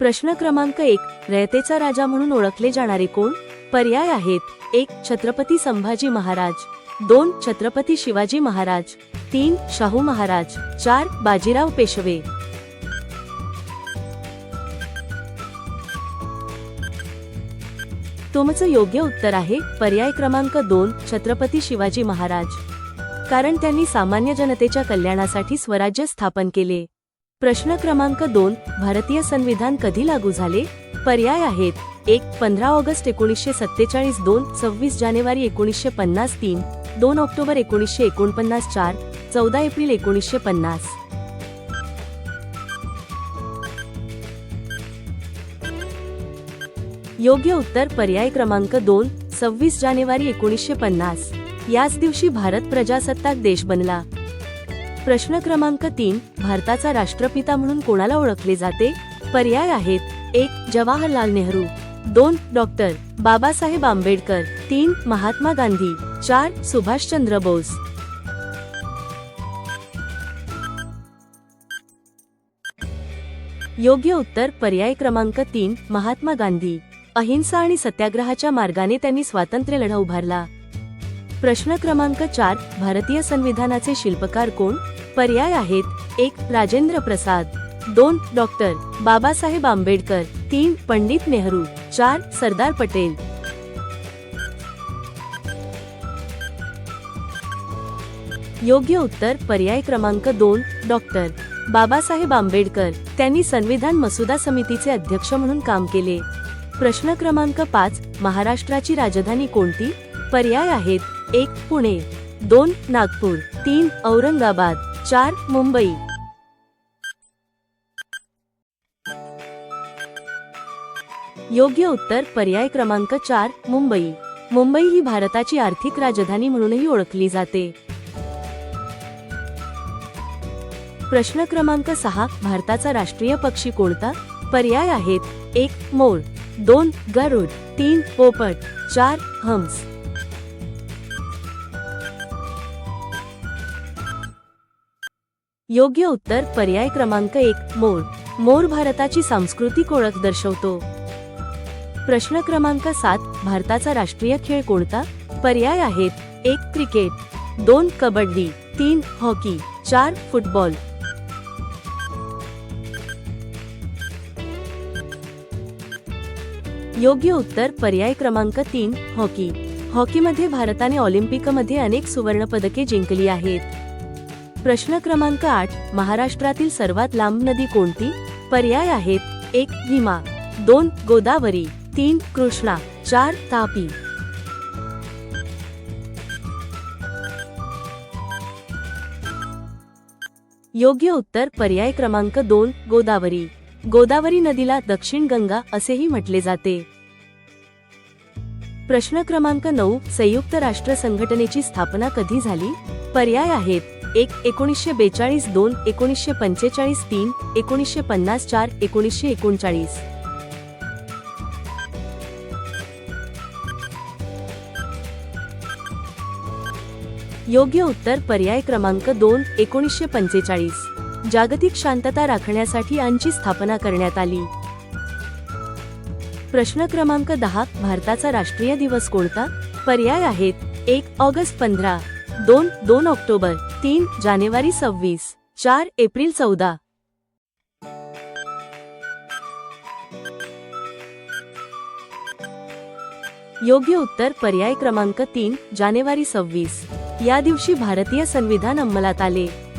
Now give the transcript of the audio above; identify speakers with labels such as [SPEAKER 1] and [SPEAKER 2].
[SPEAKER 1] प्रश्न क्रमांक एक रयतेचा राजा म्हणून ओळखले जाणारे कोण? पर्याय आहेत. एक छत्रपती संभाजी महाराज. दोन छत्रपती शिवाजी महाराज. तीन शाहू महाराज. चार बाजीराव पेशवे. तुमचं योग्य उत्तर आहे. पर्याय क्रमांक दोन छत्रपती शिवाजी महाराज. कारण त्यांनी सामान्य जनतेच्या कल्याणासाठी स्वराज्य स्थापन केले. प्रश्न क्रमांक दोन भारतीय संविधान कधी लागू झाले? पर्याय आहेत. एक पंधरा ऑगस्ट एकोणीसशे सत्तेचाळीस दोन सव्वीस जानेवारी एकोणीसशे पन्नास तीन दोन ऑक्टोबर एकोणीसशे एकोणपन्नास चार चौदा एप्रिल एकोणीसशे पन्नास. योग्य उत्तर पर्याय क्रमांक दोन सव्वीस जानेवारी एकोणीसशे पन्नास. याच दिवशी भारत प्रजासत्ताक देश बनला. प्रश्न क्रमांक तीन भारताचा राष्ट्रपिता म्हणून कोणाला ओळखले जाते? पर्याय आहेत. एक जवाहरलाल नेहरू. दोन डॉक्टर बाबासाहेब आंबेडकर. तीन महात्मा गांधी. चार सुभाषचंद्र बोस. योग्य उत्तर पर्याय क्रमांक तीन महात्मा गांधी. अहिंसा आणि सत्याग्रहाच्या मार्गाने त्यांनी स्वातंत्र्य लढा उभारला. प्रश्न क्रमांक चार भारतीय संविधानाचे शिल्पकार कोण? पर्याय आहेत. एक राजेंद्र प्रसाद. दोन डॉक्टर बाबासाहेब आंबेडकर. तीन पंडित नेहरू. चार सरदार पटेल. योग्य उत्तर पर्याय क्रमांक दोन डॉक्टर बाबासाहेब आंबेडकर. त्यांनी संविधान मसुदा समितीचे अध्यक्ष म्हणून काम केले. प्रश्न क्रमांक पाच महाराष्ट्राची राजधानी कोणती? पर्याय आहेत. एक पुणे. दोन नागपूर. तीन औरंगाबाद. चार मुंबई. योग्य उत्तर पर्याय क्रमांक चार मुंबई. मुंबई ही भारताची आर्थिक राजधानी म्हणूनही ओळखली जाते. प्रश्न क्रमांक सहा भारताचा राष्ट्रीय पक्षी कोणता? पर्याय आहेत एक मोर. दोन गरुड. तीन पोपट. चार हंस. योग्य उत्तर पर्याय क्रमांक एक मोर. मोर भारताची सांस्कृतिक ओळख दर्शवतो. प्रश्न क्रमांक सात भारताचा राष्ट्रीय खेळ कोणता? पर्याय आहेत एक क्रिकेट दोन कबड्डी तीन हॉकी चार फुटबॉल. योग्य उत्तर पर्याय क्रमांक तीन हॉकी. हॉकीमध्ये भारताने ऑलिम्पिकमध्ये अनेक सुवर्ण पदके जिंकली आहेत. प्रश्न क्रमांक आठ महाराष्ट्रातील सर्वात लांब नदी कोणती? पर्याय आहेत एक भीमा दोन गोदावरी तीन कृष्णा चार तापी. योग्य उत्तर पर्याय क्रमांक दोन गोदावरी. गोदावरी नदीला दक्षिण गंगा असेही म्हटले जाते. प्रश्न क्रमांक नऊ संयुक्त राष्ट्र संघटनेची स्थापना कधी झाली? पर्याय आहेत एक एकोणीसशे बेचाळीस दोन एकोणीसशे पंचेचाळीस तीन एकोणीसशे पन्नास चार एकोणीसशे एकोणचाळीस. योग्य उत्तर पर्याय क्रमांक दोन एकोणीसशे पंचेचाळीस. जागतिक शांतता राखण्यासाठी यांची स्थापना करण्यात आली. प्रश्न क्रमांक दहा भारताचा राष्ट्रीय दिवस कोणता? पर्याय आहेत एक ऑगस्ट पंधरा. दोन दोन ऑक्टोबर तीन जानेवारी सव्वीस चार एप्रिल चौदा. योग्य उत्तर पर्याय क्रमांक तीन जानेवारी सव्वीस. या दिवशी भारतीय संविधान अंमलात आले.